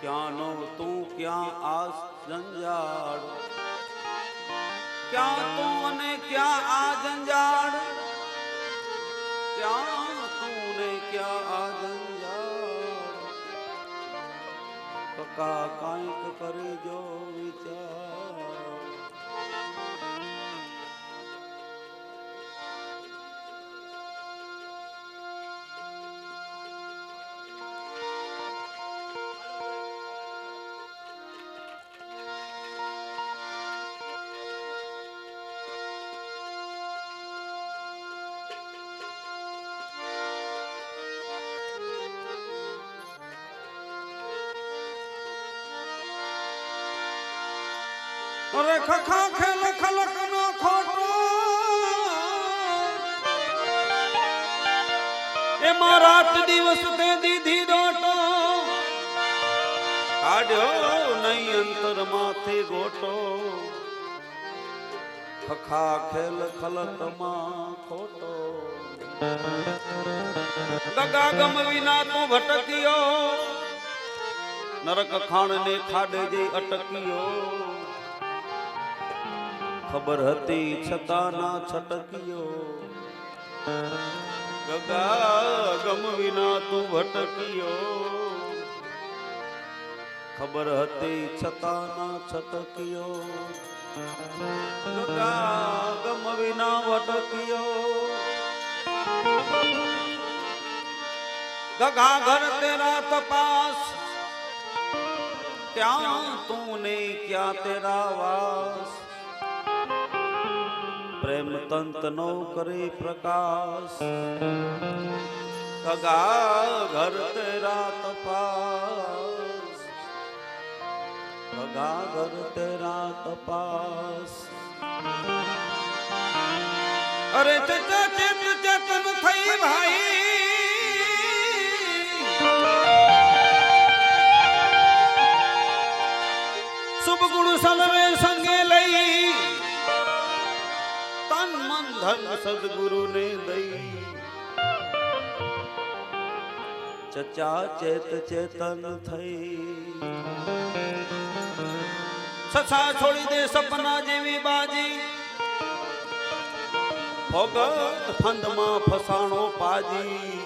ક્યાંનો તું ક્યાં આ જંજાળ ક્યાં તું અને ક્યાં આ જંજાળ ક્યાં તું ને ક્યાં આ જંજાળ કકા કાંઈક કરજો વિચાર. અરે ખખા ખેલ ખલક નો ખોટો. એમાં રાત દિવસ તે દીધી દોટો. કાઢ્યો નહીં અંતર માથે ગોટો. ખખા ખેલ ખલકમાં ખોટો. ગગા ગમ વિના તું ભટક્યો. નરક ખાણ ને ખાડે જઈ અટક્યો. ખબર હતી, છતાં ના છટક્યો. ગગા ગમ વિના તું ભટક્યો. ખબર હતી, છતાં ના છટક્યો. ગગા ગમ વિના ભટક્યો. ગગા ઘર તેરા તપાસ. ક્યાં તું ને ક્યાં તેરા વાસ? પ્રેમ તંત નો કરે પ્રકાશ. કગા ઘર તેરા તપાસ. કગા ઘર તેરા તપાસ. અરે ચેત ધન સદગુરુ ને દઈ. ચચા ચેત ચેતન થઈ. સસા છોડી દે સપના જેવી બાજી. ભગત ફંદમાં ફસાણો પાજી.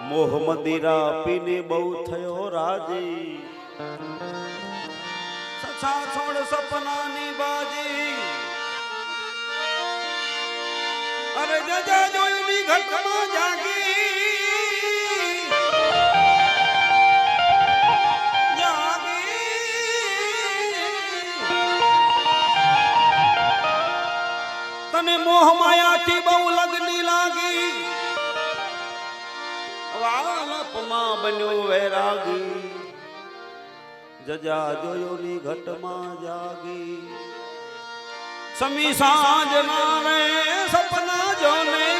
મોહ મદિરા પીને બહુ થયો રાજી. સસા છોડ સપનાની બાજી. અરે જજા જોઈની ઘટમાં જાગી જાગી. તને મોહ માયાથી બહુ લગની લાગી. વાલપમાં બન્યો વૈરાગી. જજા જોયોની ઘટમાં જાગી. સમી સાંજ મારે સપના જોને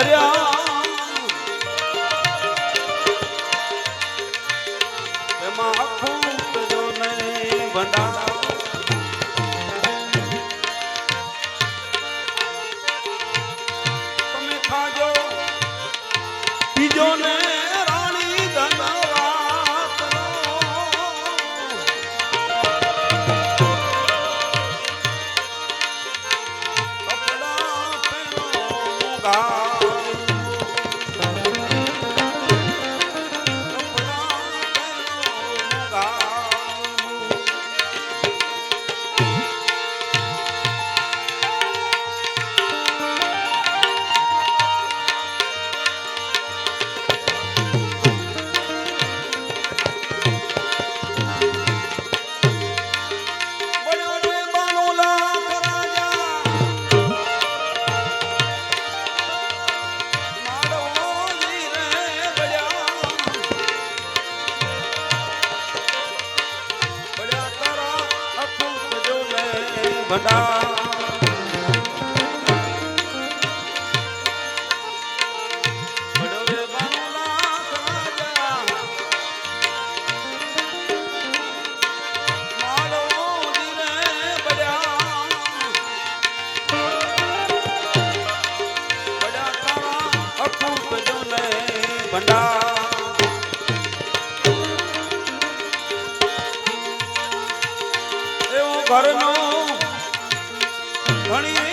ભર્યા. એમાં આખું જો નહીં તમે ખાજો. બીજો નહીં ભણીએ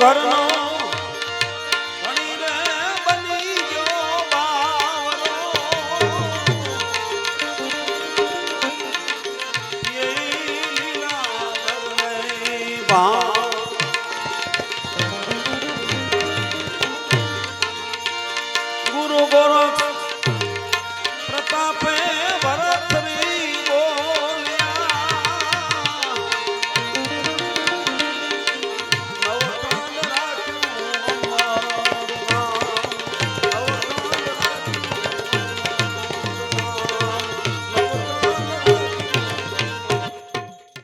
ઘરનો